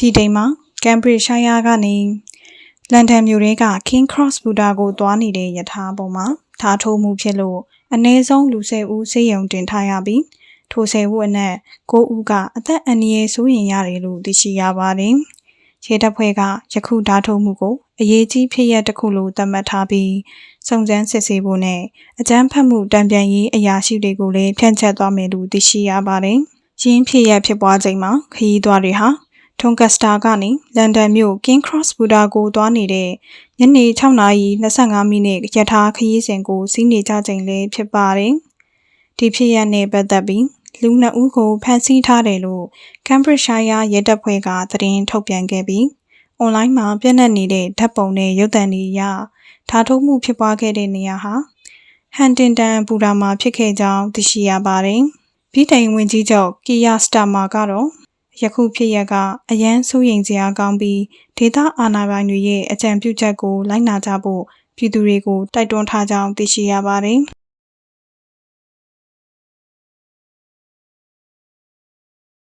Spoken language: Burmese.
ဗြိတိန်မှာကမ်ဘရစ်ရှိုင်းယားကနေလန်ဒန်မြို့ရဲက King Cross ဘူတာကိုသွားနေတဲ့ယထာပေါ်မှာဓားထိုးမှုဖြစ်လို့အနည်းဆုံးလူ10ဦးဆေးရုံတင်ထားရပြီးထို10ဦးအနက်9ဦးကအသက်အန္တရာယ်ဆိုးရင်ရတယ်လို့သိရှိရပါတယ်။ရဲတပ်ဖွဲ့ကယခုဓားထိုးမှုကိုအရေးကြီးဖြစ်ရပ်တစ်ခုလို့သတ်မှတ်ထားပြီးစုံစမ်းစစ်ဆေးဖို့နဲ့အကြမ်းဖက်မှုတံပြန်ရေးအရာရှိတွေကိုလည်းဖြန့်ချက်သွားမယ်လို့သိရှိရပါတယ်။ရင်းဖြစ်ရပ်ဖြစ်ပွားချိန်မှာခရီးသွားတွေဟာ ထွန်ကက်စတာကနေလန်ဒန်မြို့ King Cross ဘူတာကိုသွားနေတဲ့ညနေ6:25မိနစ်ရထားခရီးစဉ်ကိုစီးနေကြချိန်လည်းဖြစ်ပါတယ်။ဒီဖြစ်ရပ်နဲ့ပတ်သက်ပြီးလူနှစ်ဦးကိုဖမ်းဆီးထားတယ်လို့ Cambridgeshire ရဲတပ်ဖွဲ့ကသတင်းထုတ်ပြန်ခဲ့ပြီးအွန်လိုင်းမှာပြန့်နှံ့နေတဲ့ဓာတ်ပုံနဲ့ရုပ်သံတွေအရဓာတ်ထုတ်မှုဖြစ်ပွားခဲ့တဲ့နေရာဟာဟန်တင်တန်ဘူတာမှာဖြစ်ခဲ့ကြောင်းသိရှိရပါတယ်။ဗြိတိန်ဝန်ကြီးချုပ်ကီယာစတာမာကတော့ ယခုဖြစ်ရပ်ကအရန်ဆိုးရင်စရာကောင်းပြီးဒေသအာဏာပိုင်တွေရဲ့အကြံပြုချက်ကိုလိုက်နာကြဖို့ပြည်သူတွေကိုတိုက်တွန်းထားကြောင်းသိရှိရပါတယ်။